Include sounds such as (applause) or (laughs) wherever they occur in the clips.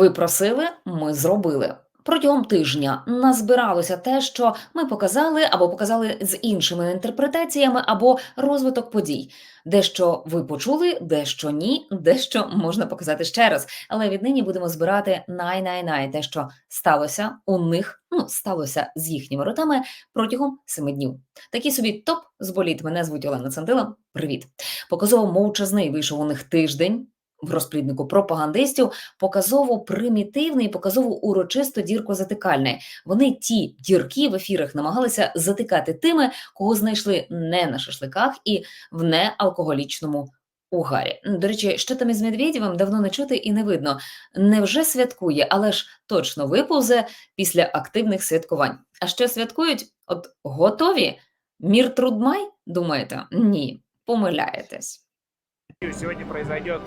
Ви просили, ми зробили. Протягом тижня назбиралося те, що ми показали або показали з іншими інтерпретаціями, або розвиток подій. Дещо ви почули, дещо ні, дещо можна показати ще раз. Але віднині будемо збирати най-най-най те, що сталося у них, ну сталося з їхніми ротами протягом семи днів. Такий собі топ з боліт. Мене звуть Олена Центила. Привіт. Показово мовчазний вийшов у них тиждень в розпліднику пропагандистів показово примітивний, показово урочисто дірко-затикальний. Вони ті дірки в ефірах намагалися затикати тими, кого знайшли не на шашликах і в неалкоголічному угарі. До речі, що там із Медведєвим давно не чути і не видно. Невже святкує, але ж точно виповзе після активних святкувань. А що святкують? От готові? Мір Трудмай? Думаєте? Ні, помиляєтесь. Сегодня произойдет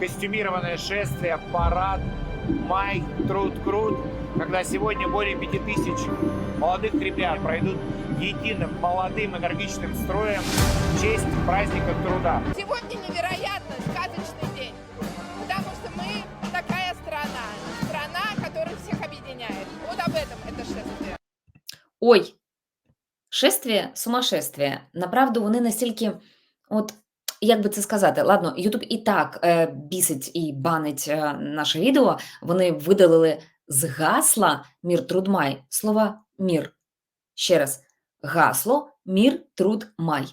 костюмированное шествие, парад, май, труд, крут, когда сегодня более пяти тысяч молодых ребят пройдут единым, молодым, энергичным строем в честь праздника труда. Сегодня невероятно сказочный день, потому что мы такая страна, страна, которая всех объединяет. Вот об этом это шествие. Ой, шествие, сумасшествие. Направду вони настільки, от як би це сказати, ладно, Ютуб і так е, бісить і банить е, наше відео. Вони видалили з гасла Мір Трудмай слова мір. Ще раз, гасло Мір Трудмай.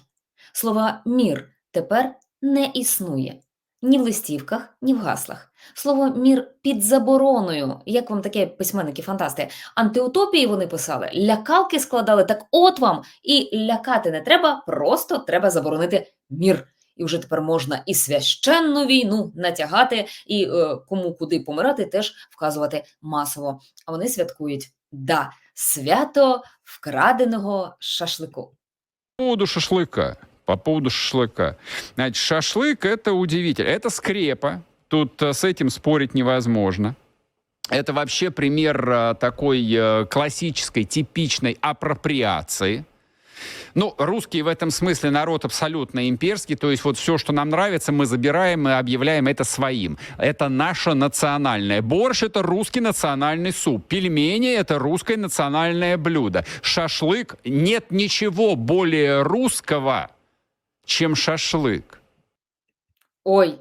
Слова мір тепер не існує ні в листівках, ні в гаслах. Слово мір під забороною. Як вам таке письменники фантасти? Антиутопії вони писали, лякалки складали. Так от вам і лякати не треба, просто треба заборонити мір І вже тепер можна і священну війну натягати, і е, кому куди помирати, теж вказувати масово. А вони святкують да, свято вкраденого шашлику. По поводу шашлыка. По поводу шашлыка. Значит, шашлык это удивительно. Это скрепа. Тут э, с этим спорить невозможно. Это вообще пример э, такой э, классической, типичной апроприации. Ну, русские в этом смысле народ абсолютно имперский, то есть вот все, что нам нравится, мы забираем и объявляем это своим. Это наше национальное. Борщ — это русский национальный суп. Пельмени — это русское национальное блюдо. Шашлык — нет ничего более русского, чем шашлык. Ой,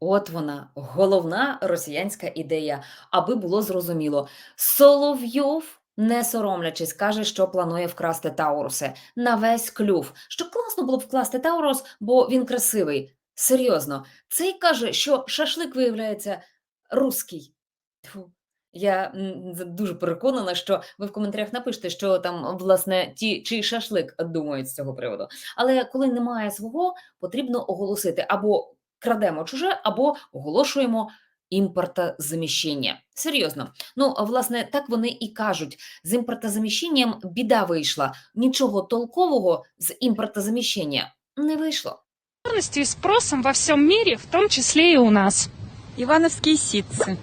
от вона, головна росіянська ідея, аби було зрозуміло. Соловйов, не соромлячись, каже, що планує вкрасти Тауруси на весь клюв. Що класно було б вкласти Таурус, бо він красивий. Серйозно, цей каже, що шашлик виявляється руський. Тьфу. Я дуже переконана, що ви в коментарях напишете, що там, власне, ті, чий шашлик думають з цього приводу. Але коли немає свого, потрібно оголосити або крадемо чуже, або оголошуємо імпортозаміщення. Серйозно. Ну, а, власне, так вони і кажуть. З імпортозаміщенням біда вийшла. Нічого толкового з імпортозаміщення не вийшло. популярностью и спросом во всем мире, в том числе и у нас. Ивановские ситцы.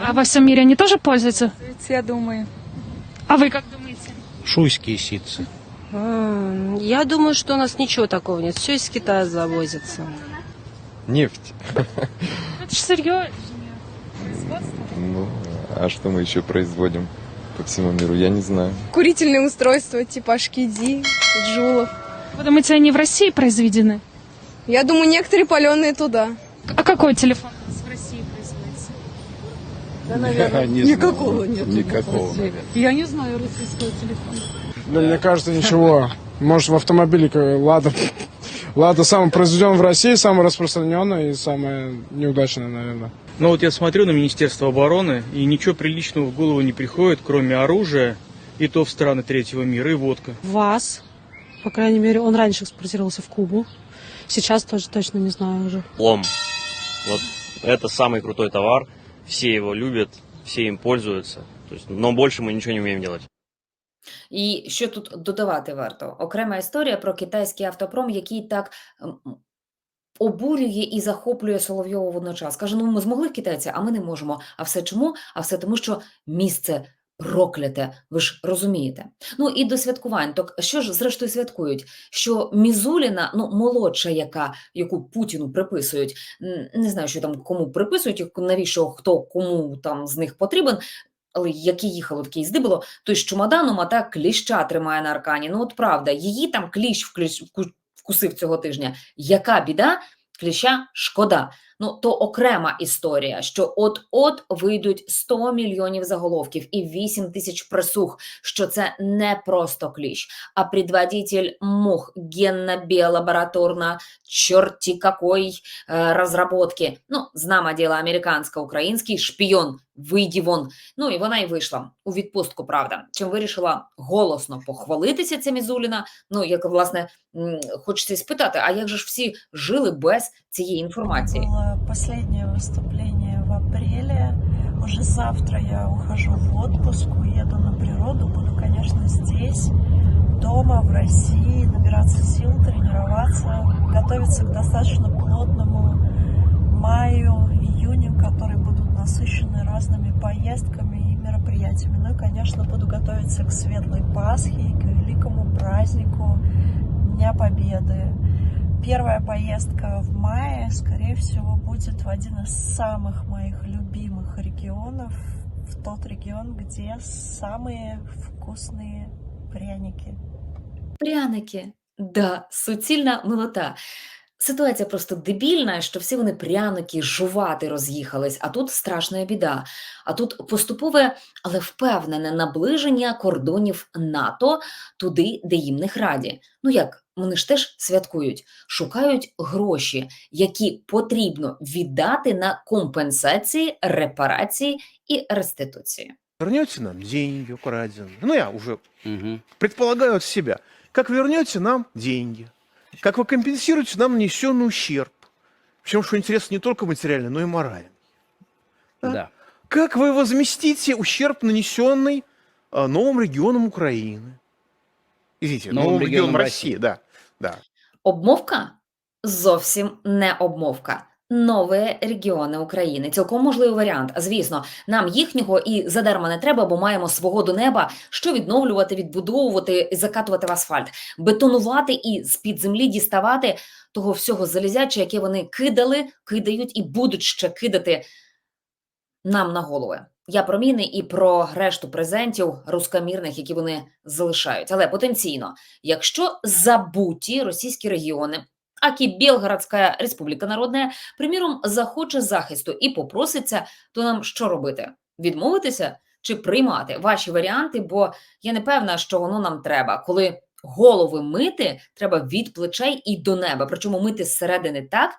А во всем мире они тоже пользуются? Я думаю. А вы как думаете? Шуйские ситцы. М, Я думаю, что у нас ничего такого нет. Все из Китая завозится. Нефть. (laughs) Это же серьезно. Производство. Ну, а что мы еще производим по всему миру, я не знаю. курительные устройства типа Ашкиди, Джулов. Вы думаете, они в России произведены? Я думаю, некоторые паленые туда. А какой телефон у нас в России производится? (laughs) Никакого нет. Никакого. Я не знаю российского телефона. Да, мне кажется, ничего. Может, в автомобиле Лада. (laughs) Лада самый произведен в России, самый распространенный и самый неудачный, наверное. Ну вот я смотрю на Министерство обороны, и ничего приличного в голову не приходит, кроме оружия, и то в страны третьего мира, и водка. ВАЗ, по крайней мере, он раньше экспортировался в Кубу. Сейчас тоже точно не знаю уже. Лом. Вот это самый крутой товар. Все его любят, все им пользуются. То есть, но больше мы ничего не умеем делать. І що тут додавати варто? Окрема історія про китайський автопром, який так м, м, обурює і захоплює Соловйова водночас. Каже, ну ми змогли китайці, а ми не можемо. А все чому? А все тому, що місце Прокляте, ви ж розумієте. Ну і до святкувань. Так що ж зрештою святкують? Що Мізуліна, ну молодша, яка яку Путіну приписують, не знаю, що там кому приписують, навіщо хто кому там з них потрібен. Але яке їхало, таке їзди було, той з чемоданом, а та кліща тримає на аркані. Ну, от правда, її там кліщ вку- вкусив цього тижня. Яка біда? Кліща шкода. Ну, то окрема історія, що от-от вийдуть 100 мільйонів заголовків і 8 тисяч присуг, що це не просто кліщ, а предводитель мух генно-биолабораторно черти какой э, разработки. Ну, знамо діло, американсько-український шпіон, вийді вон. Ну і вона й вийшла у відпустку, правда. Чим вирішила голосно похвалитися ця Мізуліна. Ну, як власне хочеться спитати, а як же ж всі жили без цієї інформації? Было последнее выступление в апреле. Уже завтра я ухожу в отпуск, уеду на природу. Буду, конечно, здесь, дома, в России, набираться сил, тренироваться, готовиться к достаточно плотному маю, июню, которые будут насыщены разными поездками и мероприятиями. Ну и, конечно, буду готовиться к светлой Пасхе, к великому празднику Дня Победы. Первая поездка в мае, скорее всего, будет в один из самых моих любимых регионов, в тот регион, где самые вкусные пряники. Пряники. Да, суцільна милота. Ситуація просто дебільна, що всі вони пряники жувати роз'їхались, а тут страшна біда. А тут поступове, але впевнене наближення кордонів НАТО туди, де їм не раді. Ну як, вони ж теж святкують, шукають гроші, які потрібно віддати на компенсації, репарації і реституції. Вернете нам деньги украденные. Ну, я уже предполагаю от себя. Как вернете нам деньги? Как вы компенсируете нам нанесенный ущерб? Причем, что интересно, не только материальный, но и моральный. Да. Как вы возместите ущерб, нанесенный а, новым регионам Украины? Извините, Новым новым, регионам регионам России, да. Да. Обмовка? Зовсім не обмовка. Нові регіони України. Цілком можливий варіант. Звісно, нам їхнього і задарма не треба, бо маємо свого до неба, що відновлювати, відбудовувати, закатувати в асфальт, бетонувати і з-під землі діставати того всього залізяча, яке вони кидали, кидають і будуть ще кидати нам на голови. Я про міни і про решту презентів рускомірних, які вони залишають. Але потенційно, якщо забуті російські регіони, акі Білгородська Республіка Народна, приміром, захоче захисту і попроситься, то нам що робити? Відмовитися чи приймати ваші варіанти? Бо я не певна, що воно нам треба, коли голови мити треба від плечей і до неба. Причому мити зсередини так.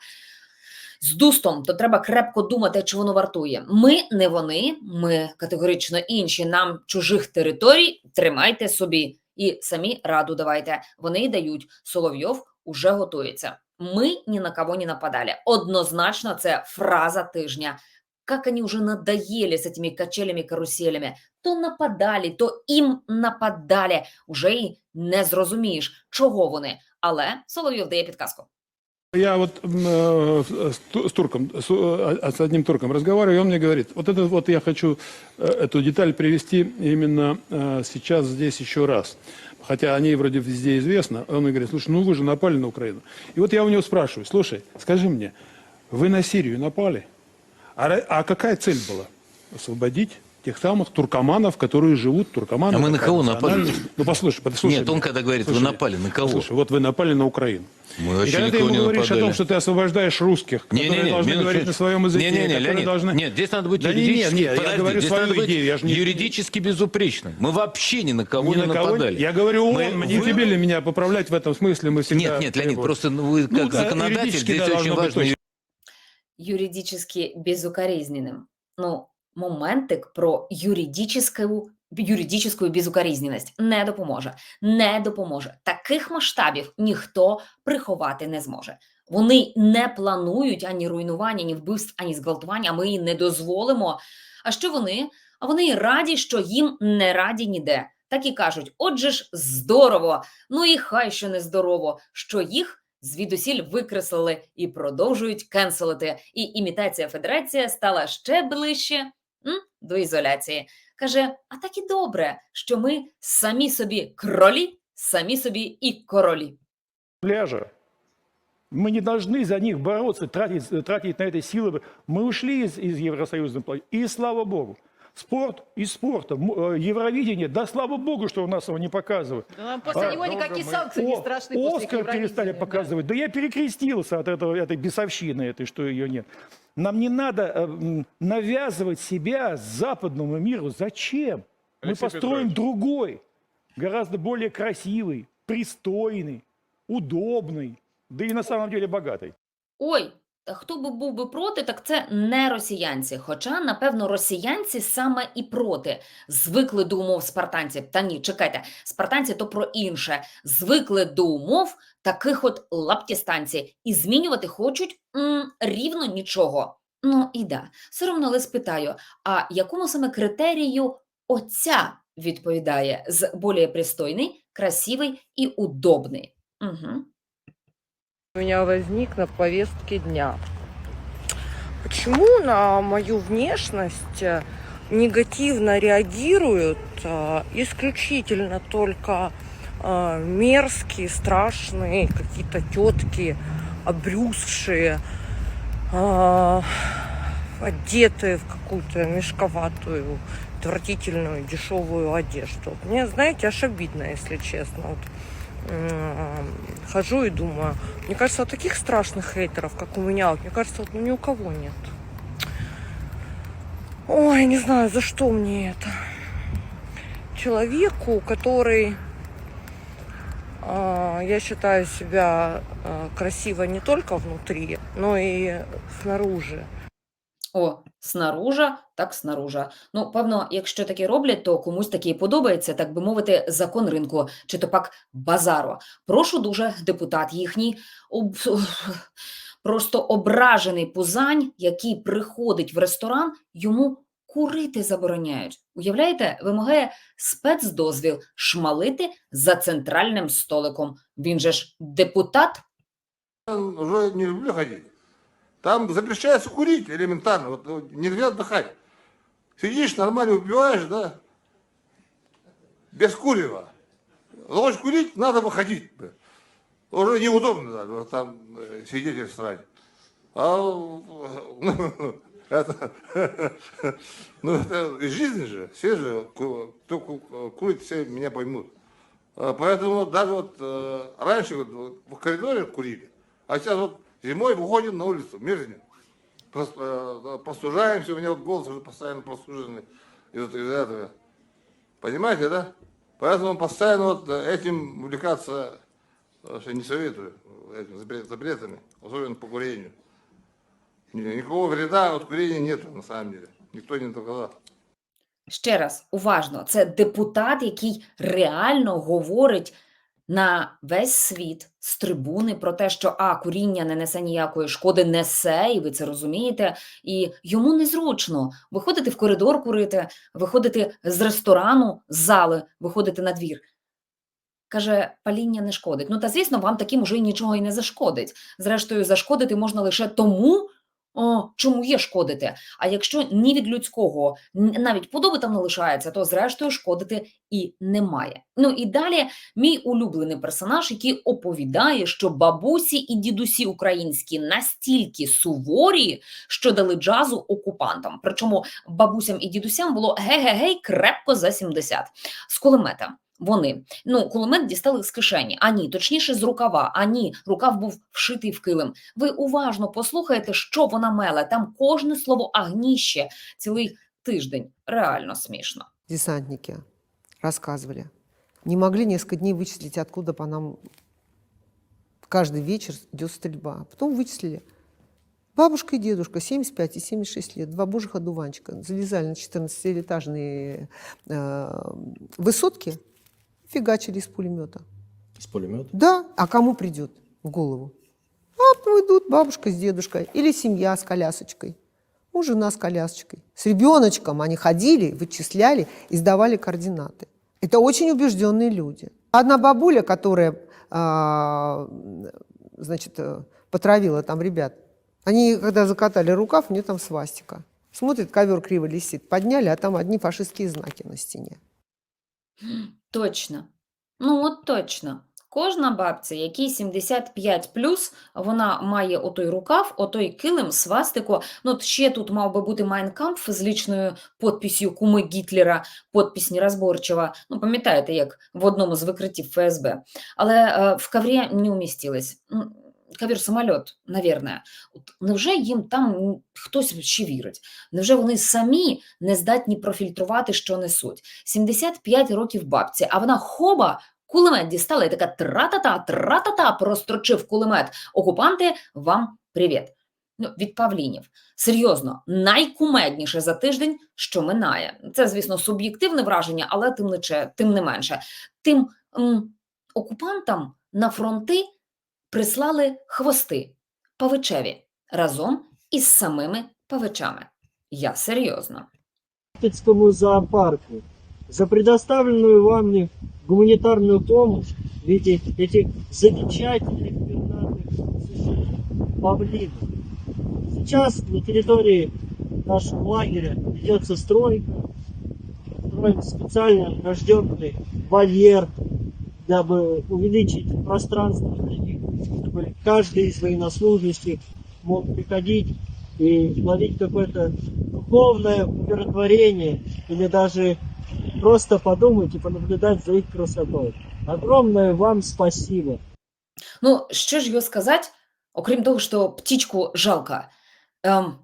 З дустом, то треба крепко думати, чи воно вартує. Ми не вони, ми категорично інші. Нам чужих територій тримайте собі і самі раду давайте. Вони дають. Соловйов уже готується. Ми ні на кого не нападали. Однозначно, це фраза тижня. Как они уже надоели с этими качелями, каруселями. То нападали, то їм нападали. Уже й не зрозумієш, чого вони. Але Соловйов дає підказку. Я вот м, э, с, ту- с турком, с, э, с одним турком разговариваю, и он мне говорит, вот это вот я хочу э, эту деталь привести именно э, сейчас здесь еще раз. Хотя о ней вроде везде известно. Он мне говорит, слушай, ну вы же напали на Украину. И вот я у него спрашиваю, слушай, скажи мне, вы на Сирию напали? А, ра- а какая цель была? Освободить Тех самых туркоманов, которые живут, туркоманы. А мы на кого напали? Ну послушай, послушай. Нет, он меня. когда говорит, вы Слушай, напали, на кого? Слушай, вот вы напали на Украину. Мы И вообще когда ты ему не говоришь о нападали. том, что ты освобождаешь русских, которые Не-не-не, должны минуточку. говорить на своем языке, Не-не-не, которые Леонид, должны... нет, здесь надо быть Да не, не, юридически... не, я Подожди, говорю здесь свою надо быть идею, я ж не- юридически безупречным. Мы вообще ни на кого Ни не на кого нападали. Я говорю, Мы- он, не вы- тебе ли меня поправлять в этом смысле, мы всегда... Нет, нет, Леонид, просто ну, вы Ну, как да, законодатель, юридически, здесь да, очень важно юридически безукоризненным. Ну, моментик про юридическу, юридическую безукоризненность не допоможе. Не допоможе. Таких масштабів ніхто приховати не зможе. Вони не планують ані руйнування, ні вбивств, ані зґвалтування, ми і не дозволимо. А що вони? А вони раді, що їм не раді ніде. Так і кажуть: отже ж, здорово! Ну і хай що не здорово, що їх звідусіль викреслили і продовжують кенселити. І імітація федерація стала ще ближче м, до ізоляції. Каже: а так і добре, що ми самі собі кролі, самі собі і королі. пляжа. Мы не должны за них бороться, тратить, тратить на это силы. Мы ушли из, из Евросоюза, и слава богу. Спорт и спорта. М- э, Евровидение, да слава богу, что у нас его не показывают. После А, него никакие санкции не О, страшны после Оскар Евровидения, перестали да. показывать. Да я перекрестился от этого, этой бесовщины, этой, что ее нет. Нам не надо э, навязывать себя западному миру. Зачем? Мы Алексей построим Петрович. другой, гораздо более красивый, пристойный, удобный, да и на самом деле богатый. Ой, хто би був би проти, так це не росіянці. Хоча, напевно, росіянці саме і проти. Звикли до умов спартанців. Та ні, чекайте, спартанці то про інше. Звикли до умов таких от лаптістанцій. І змінювати хочуть м, рівно нічого. Ну і да, соромно, але спитаю, а якому саме критерію оця відповідає з более пристойний, красивий і удобний? Угу. У меня возник на повестке дня. Почему на мою внешность э, негативно реагируют э, исключительно только э, мерзкие, страшные какие-то тетки, обрюзшие, одетые в какую-то мешковатую, отвратительную, дешевую одежду? Мне, знаете, аж обидно, если честно. Вот хожу и думаю, мне кажется, таких страшных хейтеров, как у меня, мне кажется, вот, ну, ни у кого нет. Ой, не знаю, за что мне это. Человеку, который, а, я считаю себя а, красиво не только внутри, но и снаружи. О, снаружа, так снаружа. Ну, певно, якщо таке роблять, то комусь таке подобається, так би мовити, закон ринку, чи то пак базару. Прошу дуже, депутат їхній, об... просто ображений пузань, який приходить в ресторан, йому курити забороняють. Уявляєте, вимагає спецдозвіл шмалити за центральним столиком. Він же ж депутат. Уже не люблю ходить. Там запрещается курить элементарно. Вот, ну, нельзя отдыхать. Сидишь, нормально выпиваешь, да? Без курева. Хочешь курить, надо выходить. Уже неудобно да, там э, ресторане. А (laughs) (laughs) ну, это, ну, это жизнь же. Все же, кто ку- курит, все меня поймут. А, Поэтому даже вот э, раньше вот в коридоре курили, а сейчас вот зимой выходим на улицу, мерзнем. Просто э, простужаемся, у меня вот голос уже постоянно простуженный из, из этого. Понимаете, да? Поэтому постоянно вот э, этим увлекаться э, что не советую, этим запрет- запретами, особенно по курению. Ни- Никакого вреда от курения нет на самом деле. Никто не доказал. Ще раз, уважно, це депутат, який реально говорить на весь світ з трибуни про те, що а куріння не несе ніякої шкоди, несе, і ви це розумієте. І йому незручно виходити в коридор курити, виходити з ресторану, з зали, виходити на двір. Каже, паління не шкодить. Ну та звісно, вам таким уже нічого і не зашкодить. Зрештою, зашкодити можна лише тому, о, чому є шкодити. А якщо ні від людського навіть подоби там не лишається, то зрештою шкодити і немає. Ну і далі мій улюблений персонаж, який оповідає, що бабусі і дідусі українські настільки суворі, що дали джазу окупантам. Причому бабусям і дідусям було ге-ге-гей крепко за 70. з кулемета Вони ну кулемет дістали з кишені. А ні, точніше з рукава. А ні, рукав був вшитий в килим. Ви уважно послухайте, що вона меле. Там кожне слово агніще цілий тиждень. Реально смішно. Десантники рассказывали. Не могли несколько дней вычислить, откуда по нам каждый вечер идет стрельба. Потом вычислили. Бабушка и дедушка, 75 и 76 лет, два божьих одуванчика, залезали на 14-этажные э, высотки, фигачили из пулемета. Из пулемета? Да, а кому придет в голову? А идут бабушка с дедушкой или семья с колясочкой. Ну, жена с колясочкой. С ребеночком они ходили, вычисляли и сдавали координаты. Это очень убежденные люди. Одна бабуля, которая, а, значит, э, потравила там ребят, они, когда закатали рукав, у нее там свастика. Смотрит, ковер криво лисит. Подняли, а там одни фашистские знаки на стене. Точно. Ну, от точно. Кожна бабця, якій 75 вона має отой рукав, отой килим, свастику. Ну, ще тут мав би бути Майнкампф з лічною подписью куми Гітлера, подпись нерозборчива. Ну, пам'ятаєте, як в одному з викриттів ФСБ. Але е, в коврі не умістились. М, Ковір самольот, навірне. Невже їм там хтось ще вірить? Невже вони самі не здатні профільтрувати, що несуть? 75 років бабці, а вона хоба кулемет дістала і така тра-та-та, тра-та-та, прострочив кулемет. Окупанти, вам привіт. Ну, від Павлінів. Серйозно, найкумедніше за тиждень, що минає. Це, звісно, суб'єктивне враження, але тим не, тим не менше. Тим м, окупантам на фронти прислали хвости павичеві разом із самими павичами. Я серйозно. Липецкому зоопарку за предоставленную вами гуманитарную помощь в виде этих замечательных пернатых существ, павлинов. Сейчас на территории нашего лагеря ведется стройка. Строим специально рожденный вольер, дабы увеличить пространство для них, чтобы каждый из военнослужащих мог приходить и ловить какое-то духовное умиротворение или даже просто подумать и понаблюдать за их красотой. Огромное вам спасибо. Ну, що ж його сказати, окрім того, що птічку жалко. Ем,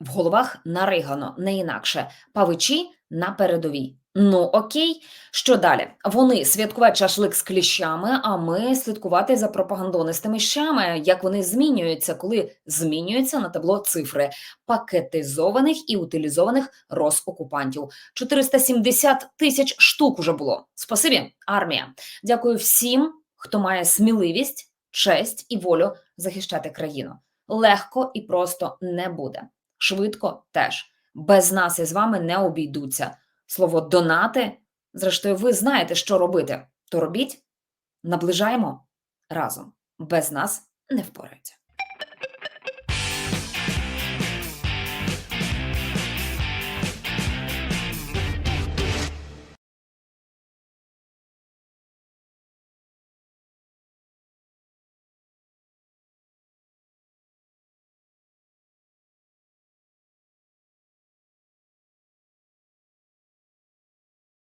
в головах наригано, не інакше. Павичі на передовій. Ну, окей, що далі? Вони святкувати шашлик з кліщами, а ми слідкувати за пропагандонистими щами, як вони змінюються, коли змінюються на табло цифри пакетизованих і утилізованих розокупантів. 470 тисяч штук уже було. Спасибі, армія. Дякую всім, хто має сміливість, честь і волю захищати країну. Легко і просто не буде. Швидко теж. Без нас із вами не обійдуться. Слово донати. Зрештою, ви знаєте, що робити. То робіть, наближаємо разом. Без нас не впораються.